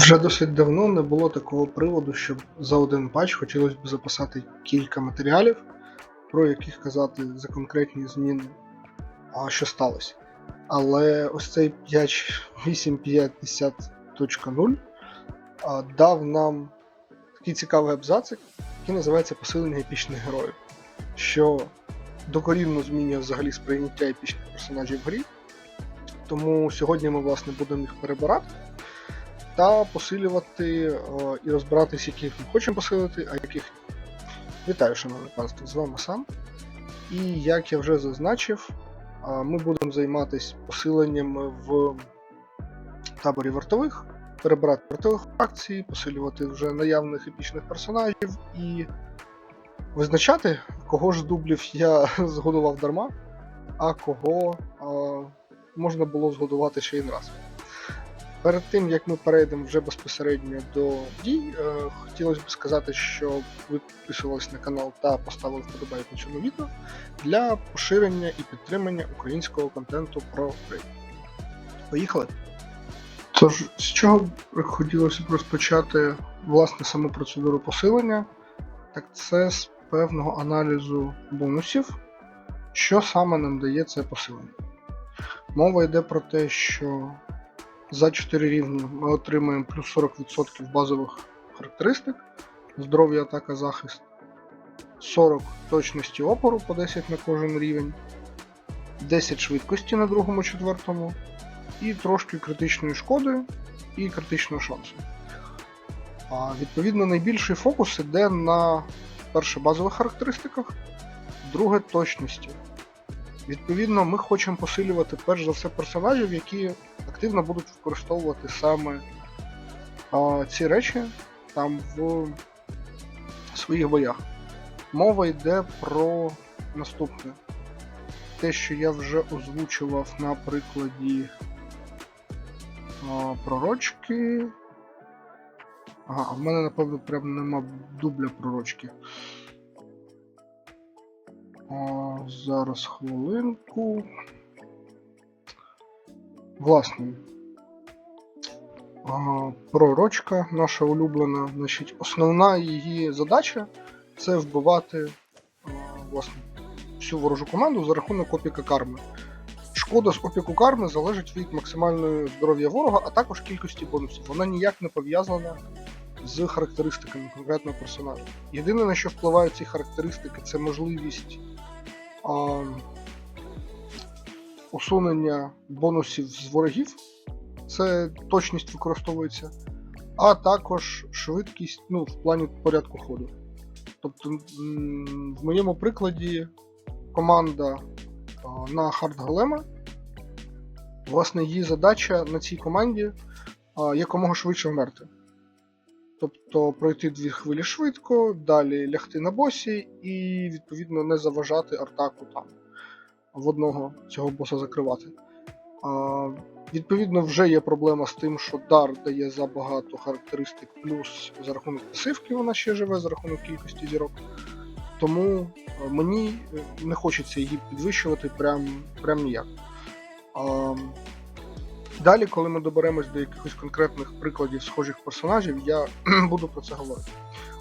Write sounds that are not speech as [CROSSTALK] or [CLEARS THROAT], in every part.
Вже досить давно не було такого приводу, щоб за один патч хотілося б записати кілька матеріалів, про яких казати за конкретні зміни, а що сталося. Але ось цей патч 8.50.0 дав нам такий цікавий абзацик, який називається Посилення епічних героїв, що докорінно змінює взагалі сприйняття епічних персонажів в грі. Тому сьогодні ми власне будемо їх перебирати та посилювати е, і розбиратись, яких ми хочемо посилити, а яких ні. Вітаю, шановне панство, з вами сам. І як я вже зазначив, е, ми будемо займатися посиленнями в таборі вартових, перебирати вартових фракцій, посилювати вже наявних епічних персонажів і визначати, кого ж дублів я [LAUGHS] згодував дарма, а кого е, можна було згодувати ще й раз. Перед тим як ми перейдемо вже безпосередньо до дій, е, хотілося б сказати, що ви підписувались на канал та поставили вподобайку цьому відео для поширення і підтримання українського контенту про гри. Поїхали! Тож, з чого хотілося б розпочати власне саму процедуру посилення, так це з певного аналізу бонусів, що саме нам дає це посилення. Мова йде про те, що за 4 рівні ми отримаємо плюс 40% базових характеристик, здоров'я, атака, захист, 40 точності опору по 10 на кожен рівень, 10 швидкості на другому четвертому, і трошки критичної шкоди і критичного шансу. А, відповідно, найбільший фокус іде на перше базових характеристиках, друге точності. Відповідно, ми хочемо посилювати перш за все персонажів, які активно будуть використовувати саме а, ці речі там в своїх боях. Мова йде про наступне. Те, що я вже озвучував на прикладі а, пророчки. Ага, а в мене, напевно, прям нема дубля пророчки. Зараз хвилинку. Власне. Пророчка наша улюблена. Значить, основна її задача це вбивати власне, всю ворожу команду за рахунок опіка карми. Шкода з опіку карми залежить від максимальної здоров'я ворога, а також кількості бонусів. Вона ніяк не пов'язана з характеристиками конкретного персонажа. Єдине, на що впливають ці характеристики, це можливість а, усунення бонусів з ворогів, це точність використовується, а також швидкість ну, в плані порядку ходу. Тобто, в моєму прикладі команда а, на хард голема, власне, її задача на цій команді а, якомога швидше вмерти. Тобто пройти дві хвилі швидко, далі лягти на босі і, відповідно, не заважати атаку там в одного цього боса закривати. А, відповідно, вже є проблема з тим, що дар дає забагато характеристик, плюс за рахунок пасивки вона ще живе, за рахунок кількості зірок. Тому е, мені е, не хочеться її підвищувати прям, прям ніяк. А, Далі, коли ми доберемось до якихось конкретних прикладів схожих персонажів, я [CLEARS THROAT] буду про це говорити.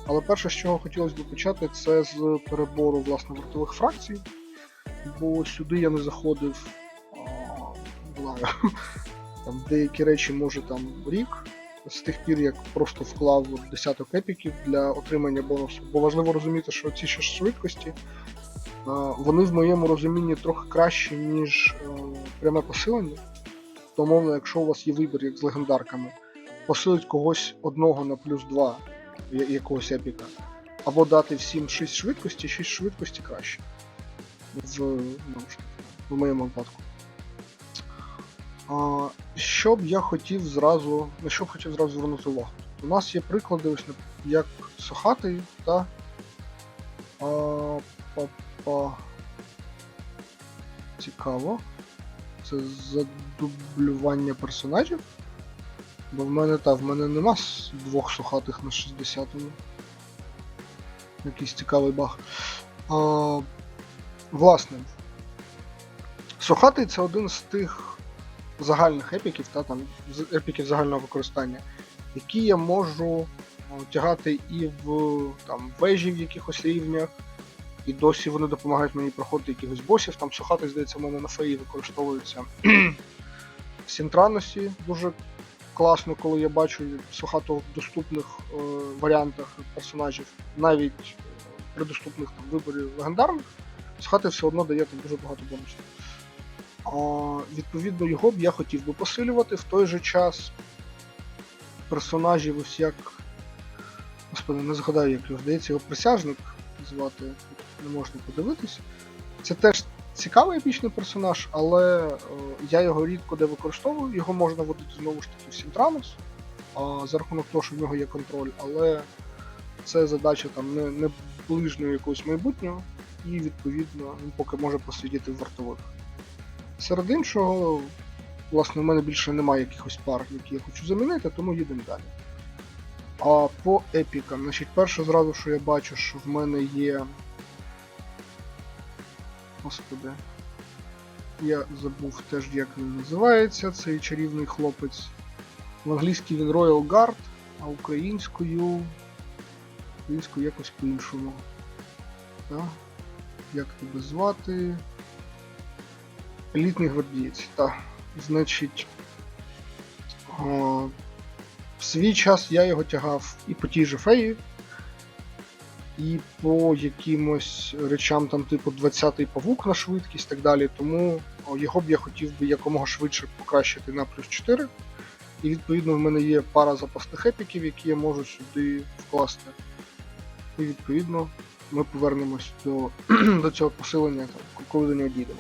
Але перше, з чого хотілося б почати, це з перебору власне вартових фракцій. Бо сюди я не заходив а, [LAUGHS] там деякі речі, може там рік, з тих пір, як просто вклав десяток епіків для отримання бонусу. Бо важливо розуміти, що ці ще швидкості, вони в моєму розумінні трохи кращі, ніж е, пряме посилення. То, мовно, якщо у вас є вибір, як з легендарками, посилить когось одного на плюс 2 якогось епіка, або дати всім 6 швидкості, 6 швидкості краще. В, ну, в моєму випадку. А, що б я хотів зразу. На що б хотів зразу звернути увагу? У нас є приклади, ось, як Сохатий та. А, па-па. Цікаво це задублювання персонажів. Бо в мене та в мене нема двох сухатих на 60-му. Якийсь цікавий баг. А, власне, сухатий це один з тих загальних епіків, та там епіків загального використання, які я можу тягати і в там, вежі в якихось рівнях, і досі вони допомагають мені проходити якихось босів. Там сухати, здається, в мене на феї використовується. [CLEARS THROAT] В Сінтраносі дуже класно, коли я бачу сухато в доступних е, варіантах персонажів, навіть е, при доступних там, виборі легендарних, сухати все одно дає там дуже багато бонусів. А, відповідно, його б я хотів би посилювати в той же час персонажів ось як. Господи, не згадаю, як його здається, його присяжник звати, не можна подивитись. Це теж цікавий епічний персонаж, але е, я його рідко де використовую. Його можна водити знову ж таки в Сінтранус, а, за рахунок того, що в нього є контроль, але це задача там не, не ближнього якогось майбутнього, і відповідно він поки може посидіти в вартових. Серед іншого, власне, у мене більше немає якихось пар, які я хочу замінити, тому їдемо далі. А по епікам, значить, перше зразу, що я бачу, що в мене є. Господи. Я забув теж, як він називається, цей чарівний хлопець. В англійській він Royal Guard, а українською. Українською якось по-іншому. Так. Як тебе звати? Елітний гвардієць, так. Значить. О, в свій час я його тягав і по тій же феї, і по якимось речам, там, типу 20-й павук на швидкість і так далі. Тому його б я хотів би якомога швидше покращити на плюс 4. І відповідно в мене є пара запасних епіків, які я можу сюди вкласти. І відповідно ми повернемось до, [CLEARS THROAT] до цього посилення, коли до нього дійдемо.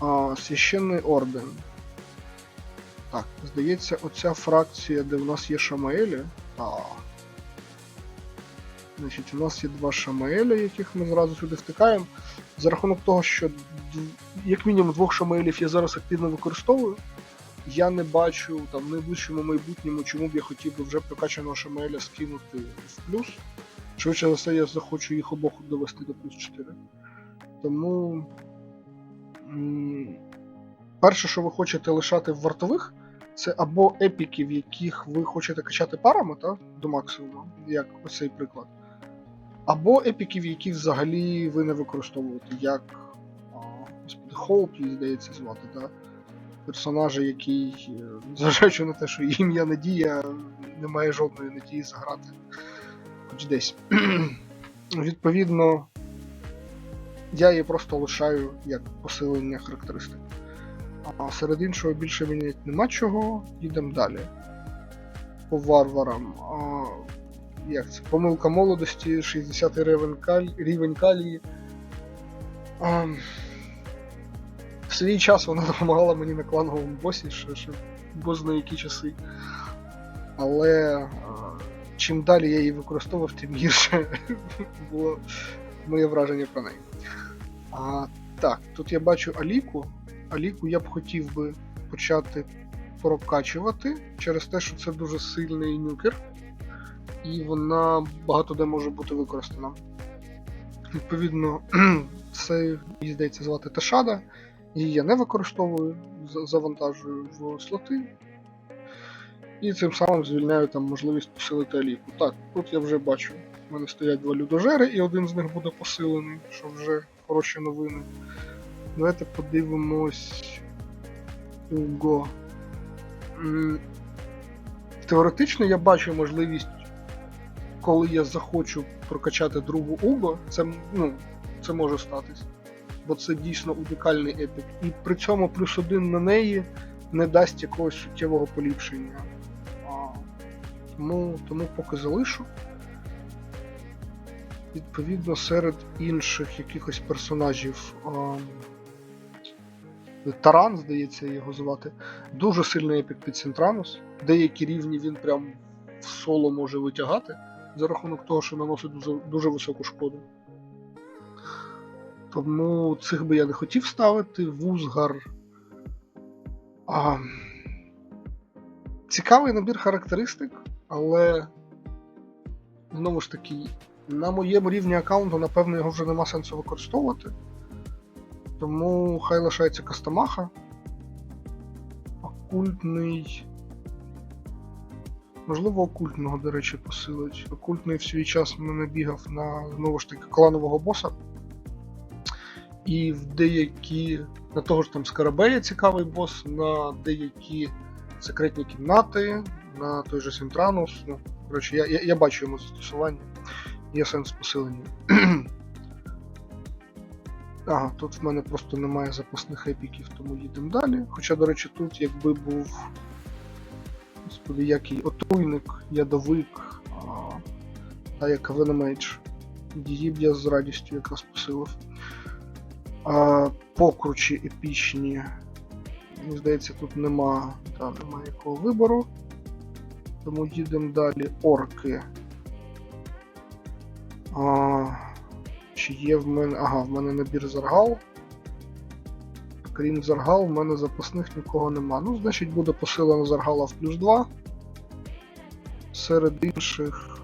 А, Священний орден. Так, здається, оця фракція, де в нас є Шамаелі. Так. Значить, у нас є два Шамаеля, яких ми зразу сюди втикаємо. За рахунок того, що як мінімум двох Шамаелів я зараз активно використовую, я не бачу там в найближчому майбутньому, чому б я хотів би вже прокачаного Шамаеля скинути в плюс. Швидше за все, я захочу їх обох довести до плюс 4. Тому. Перше, що ви хочете лишати в вартових, це або епіки, в яких ви хочете качати парами та, до максимуму, як оцей приклад. Або епіки, в яких взагалі ви не використовуєте, як а, господи, Хоуп, її здається звати, та? персонажа, який, е, зважаючи на те, що ім'я Надія, не має жодної надії заграти хоч десь. [CLEARS THROAT] Відповідно, я її просто лишаю як посилення характеристик. А серед іншого більше міняти нема чого, їдемо далі. По варварам. Як це? Помилка молодості, 60 рівень, каль... рівень калії. А, в свій час вона [LAUGHS] допомагала мені на клановому босі, ще, ще бозна які часи. Але чим далі я її використовував, тим гірше [LAUGHS] було моє враження про неї. А, так, тут я бачу Аліку. Аліку я б хотів би почати прокачувати через те, що це дуже сильний нюкер, і вона багато де може бути використана. Відповідно, [CLEARS THROAT] це її здається звати Ташада. Її я не використовую, завантажую в слоти. І цим самим звільняю там можливість посилити Аліку. Так, тут я вже бачу. У мене стоять два людожери, і один з них буде посилений, що вже хороші новини. Давайте подивимось. Уго. Теоретично я бачу можливість, коли я захочу прокачати другу Уго, це, ну, це може статись. Бо це дійсно унікальний епік. І при цьому плюс один на неї не дасть якогось суттєвого поліпшення. Тому, тому поки залишу. Відповідно, серед інших якихось персонажів. Таран, здається, його звати. Дуже сильний епік під Сінтранус. Деякі рівні він прям в соло може витягати за рахунок того, що наносить дуже, високу шкоду. Тому цих би я не хотів ставити. Вузгар. А... Цікавий набір характеристик, але знову ж таки, на моєму рівні аккаунту, напевно, його вже нема сенсу використовувати. Тому хай лишається Кастамаха. Окультний. Можливо, окультного, до речі, посилить. Окультний в свій час мене бігав на знову ж таки кланового боса. І в деякі. На того ж там Скарабея цікавий бос, на деякі секретні кімнати, на той же Сінтранус. Ну, коротше, я, я, я бачу йому застосування. Є сенс посилення. [CLEARS THROAT] Ага, тут в мене просто немає запасних епіків, тому їдемо далі. Хоча, до речі, тут якби був. Господи, який отруйник, ядовик, та як Венемейдж. Її б я з радістю якраз посилив. А, покручі епічні. Мені здається, тут нема, та, нема якого вибору. Тому їдемо далі. Орки. А, чи є в мене. Ага, в мене набір заргал. Крім заргал, в мене запасних нікого нема. Ну, значить, буде посилено заргала в плюс 2. Серед інших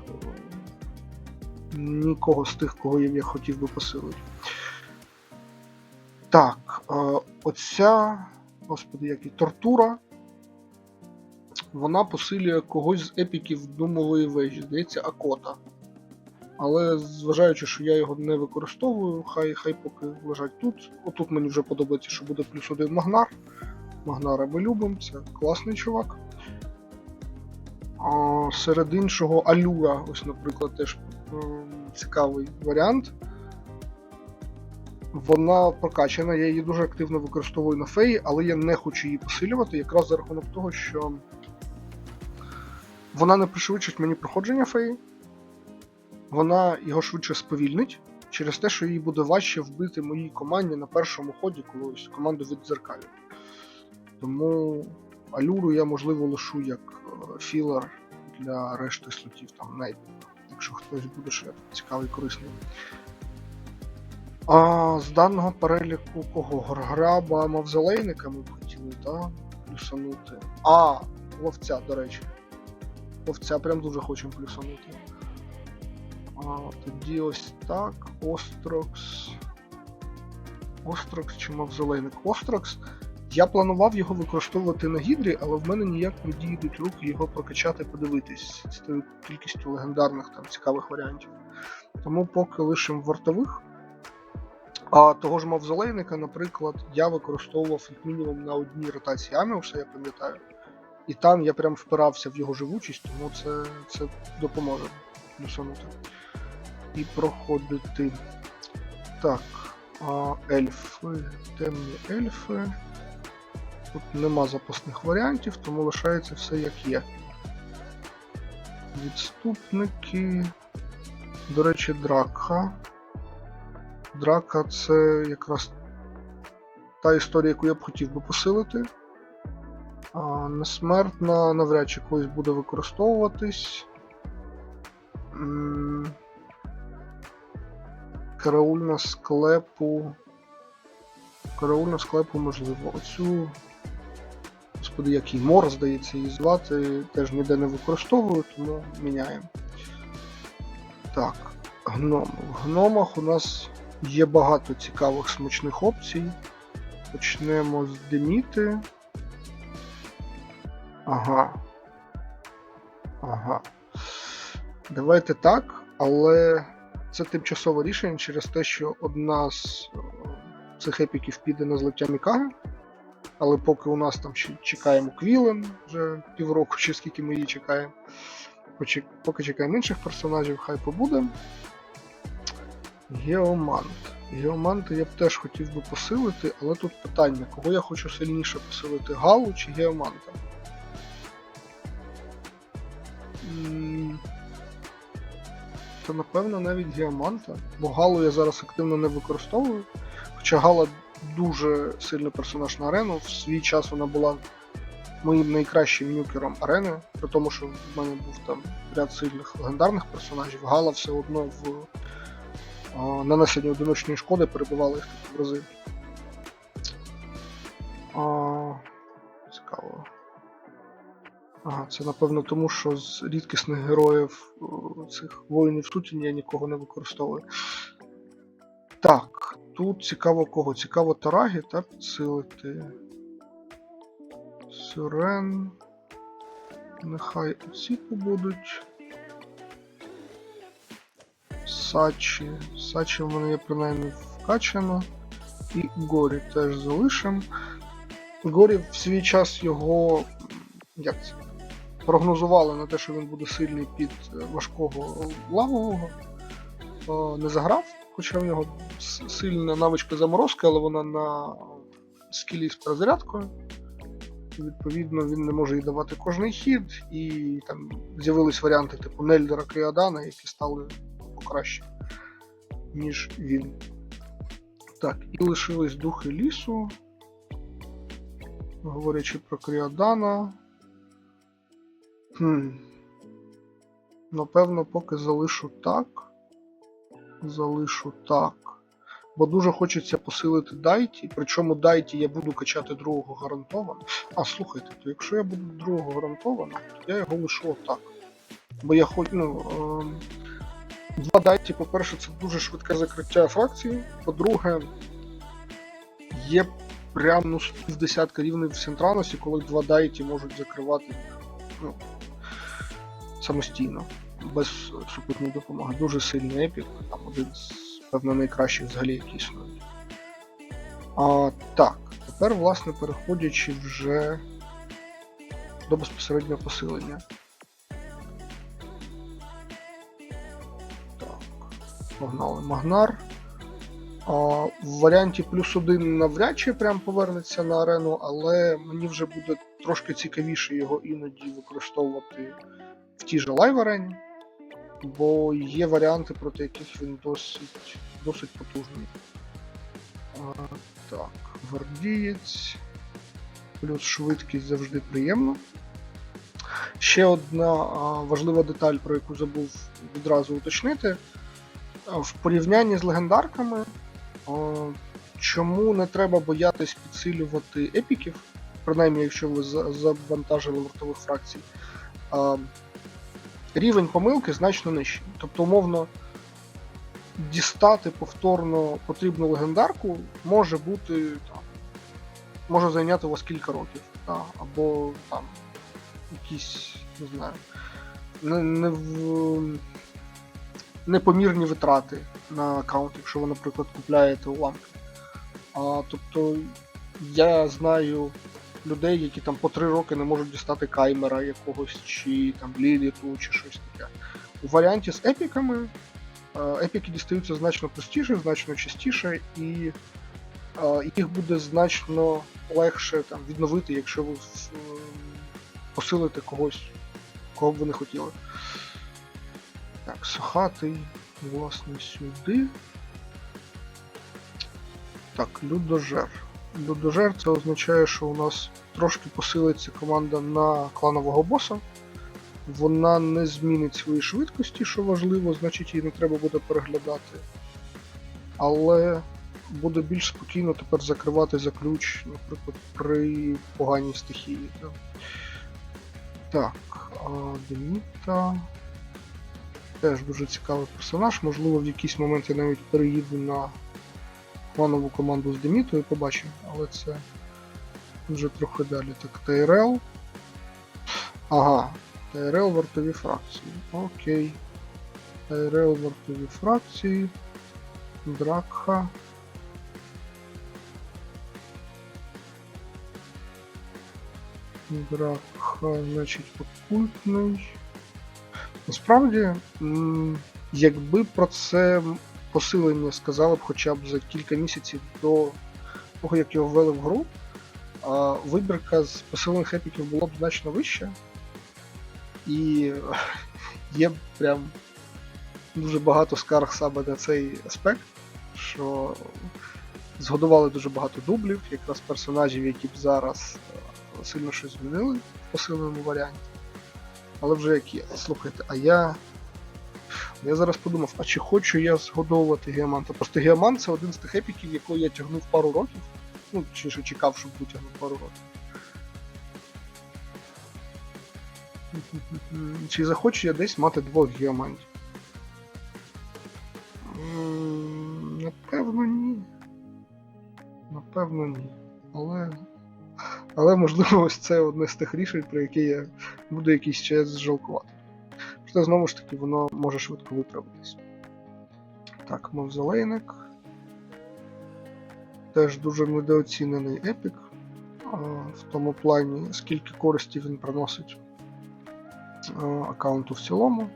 нікого з тих, кого я хотів би посилити. Так, е, оця, господи, як і тортура. Вона посилює когось з епіків Думової вежі, здається, Акота. Але зважаючи, що я його не використовую, хай хай поки лежать тут. Отут мені вже подобається, що буде плюс один Магнар. Магнара ми любимо, це класний чувак. А, серед іншого Алюра, ось, наприклад, теж цікавий варіант. Вона прокачана, я її дуже активно використовую на феї, але я не хочу її посилювати, якраз за рахунок того, що вона не пришвидшить мені проходження феї вона його швидше сповільнить через те, що їй буде важче вбити моїй команді на першому ході, коли ось команду віддзеркалю. Тому алюру я, можливо, лишу як е, філер для решти слотів, там навіть, якщо хтось буде ще цікавий корисний. А з даного переліку кого? Горграба мавзолейника ми б хотіли, так? Плюсанути. А, ловця, до речі. Ловця прям дуже хочемо плюсанути. Тоді ось так. Острокс. Острокс чи мавзолейник? Острокс. Я планував його використовувати на гідрі, але в мене ніяк не дійдуть руки його прокачати, подивитись з тою кількістю легендарних там цікавих варіантів. Тому поки лишимо вартових. А того ж мавзолейника, наприклад, я використовував як мінімум на одній ротації Аміуса, я пам'ятаю. І там я прям впирався в його живучість, тому це, це допоможе плюсанути. І проходити. Так, а, ельфи, темні ельфи. Тут нема запасних варіантів, тому лишається все як є. Відступники. До речі, Дракха. Драка це якраз та історія, яку я б хотів би посилити. А, Несмертна навряд чи когось буде використовуватись. Караульна склепу. Караульна склепу можливо. Оцю. Господи, як її мор, здається, її звати. Теж ніде не використовую, тому міняємо. Так, гном. В гномах у нас є багато цікавих смачних опцій. Почнемо з Деміти. Ага. Ага. Давайте так, але це тимчасове рішення через те, що одна з е, цих епіків піде на злиття Мікаги. Але поки у нас там чекаємо Квілен вже півроку, чи скільки ми її чекаємо. Поки чекаємо інших персонажів, хай побуде. Геомант. Геоманта я б теж хотів би посилити, але тут питання, кого я хочу сильніше посилити, Галу чи Геоманта? Та напевно навіть Геоманта, бо Галу я зараз активно не використовую. Хоча Гала дуже сильний персонаж на арену. В свій час вона була моїм найкращим нюкером арени, при тому, що в мене був там ряд сильних легендарних персонажів. Гала все одно в нанесенні одиночної шкоди перебивала їх в рази. Цікаво. Ага, це напевно тому, що з рідкісних героїв цих воїнів сутінь я нікого не використовую. Так, тут цікаво кого? Цікаво Тарагі, та підсилити. Сюрен. Нехай ці побудуть. Сачі. Сачі в мене є принаймні вкачано. І Горі теж залишимо. Горі в свій час його. Як це? Прогнозували на те, що він буде сильний під е, важкого лавового. Е, Не заграв, хоча в нього сильна навичка заморозки, але вона на скілі з перезарядкою. Відповідно, він не може їй давати кожний хід, і там з'явились варіанти типу Нельдера Кріадана, які стали покраще, ніж він. Так, і лишились духи лісу. Говорячи про Кріадана. Хм. Напевно, поки залишу так. Залишу так. Бо дуже хочеться посилити Дайті, причому Дайті я буду качати другого гарантовано. А, слухайте, то якщо я буду другого гарантовано, то я його лишу отак. Бо я хоч, ну. ем, Два Дайті, по-перше, це дуже швидке закриття фракції. По-друге, є прям ну, з півдесятка рівнів в Сентраносі, коли два Дайті можуть закривати ну, самостійно, без супутньої допомоги. Дуже сильний епік, там один з певно найкращих взагалі, які існують. А, так, тепер, власне, переходячи вже до безпосереднього посилення. Так, погнали Магнар. А, в варіанті плюс один навряд чи прям повернеться на арену, але мені вже буде трошки цікавіше його іноді використовувати в тій же лайв арені, бо є варіанти, проти яких він досить, досить потужний. А, так, гвардієць. Плюс швидкість завжди приємно. Ще одна а, важлива деталь, про яку забув відразу уточнити. В порівнянні з легендарками, а, чому не треба боятись підсилювати епіків, принаймні, якщо ви завантажили вартових фракцій, а, рівень помилки значно нижчий. Тобто, умовно, дістати повторно потрібну легендарку може бути там, може зайняти у вас кілька років, та, або там якісь, не знаю, не, не в, непомірні витрати на аккаунт, якщо ви, наприклад, купляєте уламки. А, тобто я знаю людей, які там по три роки не можуть дістати каймера якогось, чи там ліліту, чи щось таке. У варіанті з епіками е, епіки дістаються значно простіше, значно частіше, і е, їх буде значно легше там, відновити, якщо ви е, посилите когось, кого б ви не хотіли. Так, сухатий, власне, сюди. Так, людожер. Людожер це означає, що у нас трошки посилиться команда на кланового боса. Вона не змінить свої швидкості, що важливо, значить її не треба буде переглядати. Але буде більш спокійно тепер закривати за ключ, наприклад, при поганій стихії. Так, так Деміта. Теж дуже цікавий персонаж. Можливо, в якийсь момент я навіть переїду на кланову команду з Демітою, побачимо, але це вже трохи далі. Так, ТРЛ. Ага, ТРЛ вартові фракції. Окей. ТРЛ вартові фракції. Дракха. Дракха, значить, окультний. Насправді, якби про це посилення сказали б хоча б за кілька місяців до того, як його ввели в гру, а вибірка з посилених епіків була б значно вища. І [LAUGHS] є прям дуже багато скарг саме на цей аспект, що згодували дуже багато дублів, якраз персонажів, які б зараз е, сильно щось змінили в посиленому варіанті. Але вже як є. Слухайте, а я. Я зараз подумав, а чи хочу я згодовувати геоманта? Просто геомант це один з тих епіків, якого я тягнув пару років. Ну, чи що чекав, щоб витягнув пару років. Чи захочу я десь мати двох геомантів? Напевно, ні. Напевно, ні. Але. Але можливо ось це одне з тих рішень, про яке я буду якийсь час жалкувати. Проте знову ж таки воно може швидко виправитись. Так, мавзолейник. Теж дуже недооцінений епік. В тому плані, скільки користі він приносить аккаунту в цілому.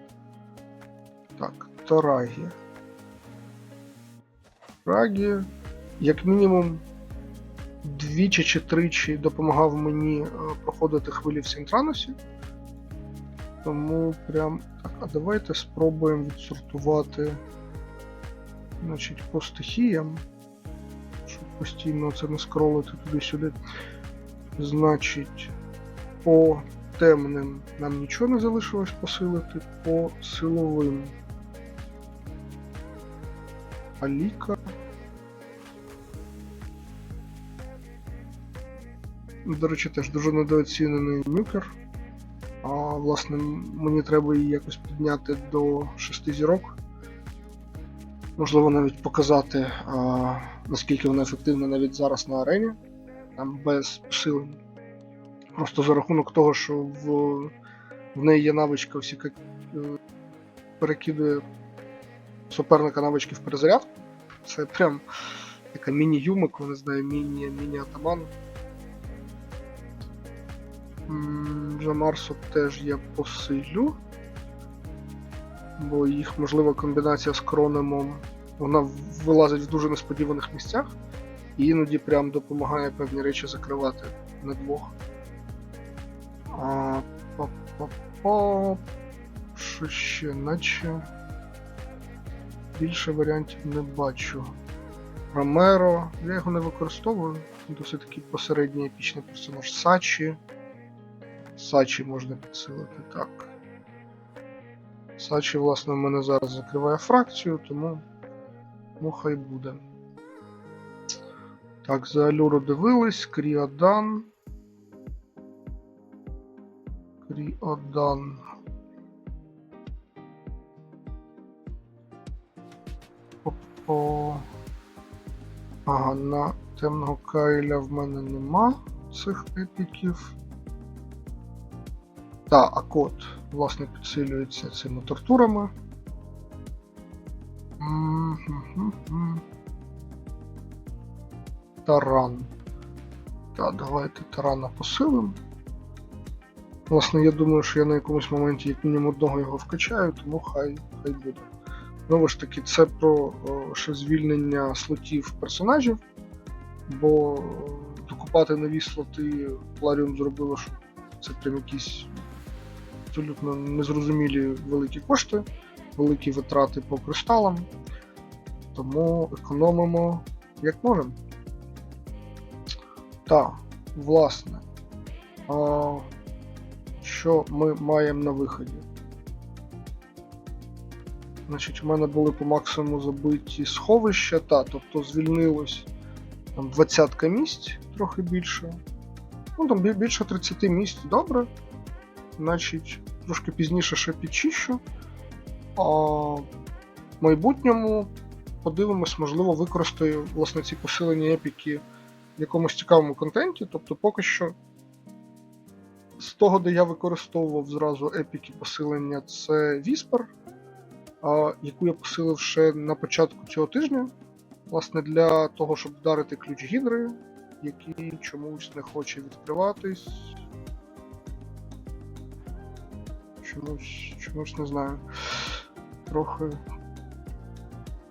Так, Тарагі. Рагі, як мінімум, двічі чи тричі допомагав мені проходити хвилі в Сінтраносі. Тому прям. Так, а давайте спробуємо відсортувати значить, по стихіям. Щоб постійно це не скролити туди-сюди. Значить, по темним нам нічого не залишилось посилити, по силовим. Аліка. До речі, теж дуже недооцінений нюкер. Власне, мені треба її якось підняти до 6 зірок. Можливо, навіть показати, а, наскільки вона ефективна навіть зараз на арені, там без посилень. Просто за рахунок того, що в, в неї є навичка, всі як, е, перекидує суперника навички в перезарядку. Це прям така міні-юмик, не знаю, міні, міні-атаман. Джамарсу теж я посилю. Бо їх можлива комбінація з кронемом. Вона вилазить в дуже несподіваних місцях і іноді прям допомагає певні речі закривати на двох. А, па-па-па. Що ще, наче. Більше варіантів не бачу. Ромеро. Я його не використовую. Досить такий посередній епічний персонаж. Сачі. Сачі можна підсилити так. Сачі, власне, в мене зараз закриває фракцію, тому ну хай буде. Так, за Алюру дивились, Кріодан. Кріодан. Опо. Ага, на темного Кайля в мене нема цих епіків. Та, а код, власне, підсилюється цими тортурами. Таран. Так, давайте тарана посилимо. Власне, я думаю, що я на якомусь моменті як мінімум одного його вкачаю, тому хай, хай буде. Знову ж таки, це про ще звільнення слотів персонажів, бо докупати нові слоти Пларіум зробило, що це прям якісь абсолютно незрозумілі великі кошти, великі витрати по кристалам. Тому економимо як можемо. Так, власне, а, що ми маємо на виході? Значить, у мене були по максимуму забиті сховища, та, тобто звільнилось там 20 місць, трохи більше. Ну, там більше 30 місць, добре. Значить, трошки пізніше ще підчищу. А в майбутньому подивимось, можливо, використаю власне ці посилені епіки в якомусь цікавому контенті. Тобто поки що з того, де я використовував зразу епіки посилення, це Віспер, яку я посилив ще на початку цього тижня. Власне, для того, щоб вдарити ключ гідри, який чомусь не хоче відкриватись. Чомусь, чомусь не знаю. Трохи.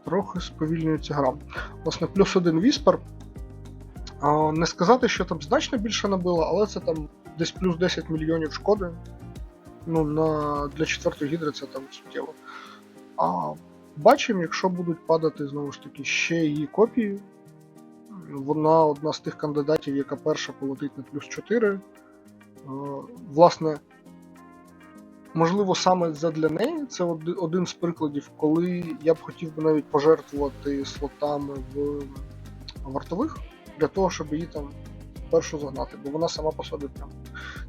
Трохи сповільнюється гра. Власне, плюс один Віспер. Не сказати, що там значно більше набило, але це там десь плюс 10 мільйонів шкоди. Ну, на, для четвертої гідри це там суттєво. А бачимо, якщо будуть падати знову ж таки ще її копії. Вона одна з тих кандидатів, яка перша полетить на плюс 4. Е, Власне, можливо, саме задля неї це один з прикладів, коли я б хотів би навіть пожертвувати слотами в вартових для того, щоб її там першу загнати, бо вона сама по собі прям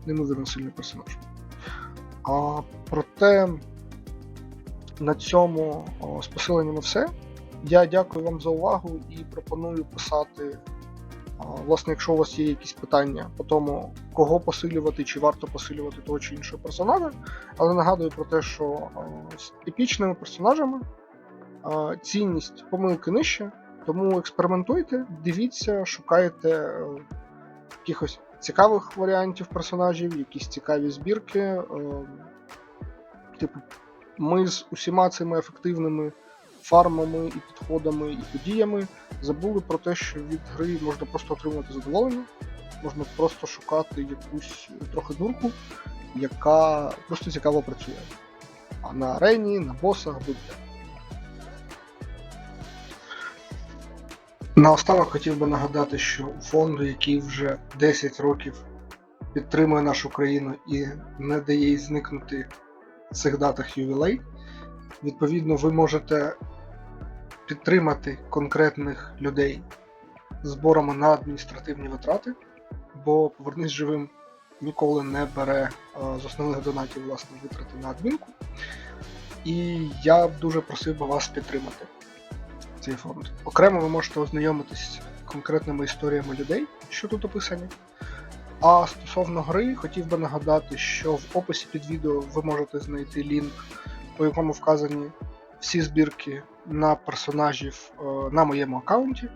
неймовірно сильний персонаж. А проте на цьому з посиленнями все. Я дякую вам за увагу і пропоную писати Власне, якщо у вас є якісь питання по тому, кого посилювати, чи варто посилювати того чи іншого персонажа, але нагадую про те, що з епічними персонажами цінність помилки нижча, тому експериментуйте, дивіться, шукайте е, якихось цікавих варіантів персонажів, якісь цікаві збірки. е, Типу, ми з усіма цими ефективними фармами і підходами і подіями забули про те, що від гри можна просто отримати задоволення, можна просто шукати якусь трохи дурку, яка просто цікаво працює. А на арені, на босах, будь-де. Наостанок хотів би нагадати, що фонду, який вже 10 років підтримує нашу країну і не дає їй зникнути в цих датах ювілей, відповідно, ви можете підтримати конкретних людей зборами на адміністративні витрати, бо повернись живим ніколи не бере е, з основних донатів власне витрати на адмінку. І я дуже просив би вас підтримати цей фонд. Окремо ви можете ознайомитись з конкретними історіями людей, що тут описані. А стосовно гри, хотів би нагадати, що в описі під відео ви можете знайти лінк, по якому вказані всі збірки на персонажів е, на моєму аккаунті.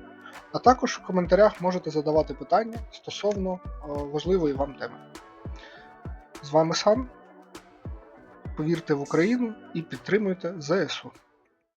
А також в коментарях можете задавати питання стосовно е, важливої вам теми. З вами сам. Повірте в Україну і підтримуйте ЗСУ.